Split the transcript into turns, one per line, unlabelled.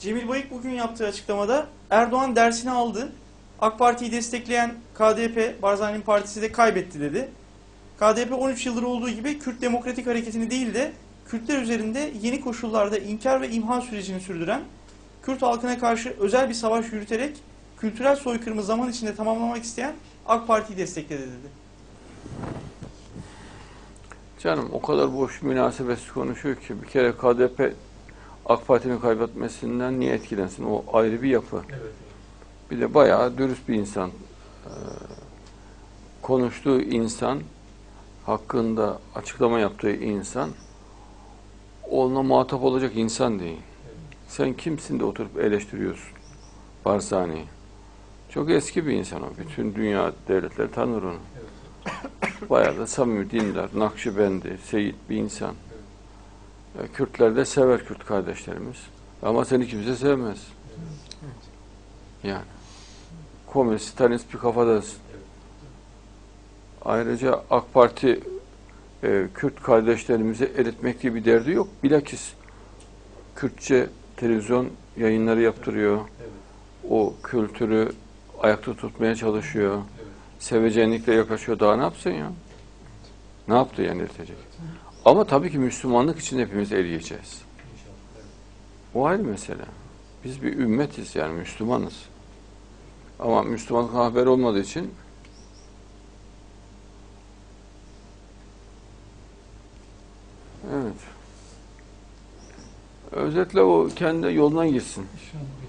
Cemil Bayık bugün yaptığı açıklamada Erdoğan dersini aldı. AK Parti'yi destekleyen KDP, Barzani'nin partisi de kaybetti dedi. KDP 13 yıldır olduğu gibi Kürt Demokratik Hareketi'ni değil de Kürtler üzerinde yeni koşullarda inkar ve imha sürecini sürdüren, Kürt halkına karşı özel bir savaş yürüterek kültürel soykırımı zaman içinde tamamlamak isteyen AK Parti'yi destekledi dedi.
Canım o kadar boş münasebetsiz konuşuyor ki bir kere KDP AK Parti'nin kaybetmesinden niye etkilensin? O ayrı bir yapı.
Evet.
Bir de bayağı dürüst bir insan. Ee, konuştuğu insan, hakkında açıklama yaptığı insan, onunla muhatap olacak insan değil. Sen kimsin de oturup eleştiriyorsun Barzani'yi? Çok eski bir insan o. Bütün dünya devletleri tanır onu. Bayağı da samimi, dindar, Nakşibendi, Seyit bir insan. E, Kürtler de sever Kürt kardeşlerimiz. Ama seni kimse sevmez. Yani. Komünist, Stalinist bir kafadasın. Ayrıca AK Parti e, Kürt kardeşlerimizi eritmek gibi bir derdi yok. Bilakis Kürtçe televizyon yayınları yaptırıyor. O kültürü ayakta tutmaya çalışıyor. Sevecenlikle yaklaşıyor. Daha ne yapsın ya? Ne yaptı yani eritecek? Ama tabii ki Müslümanlık için hepimiz eriyeceğiz. O ayrı mesele. Biz bir ümmetiz yani Müslümanız. Ama Müslümanlık haberi olmadığı için Evet. Özetle o kendi yolundan gitsin.
İnşallah.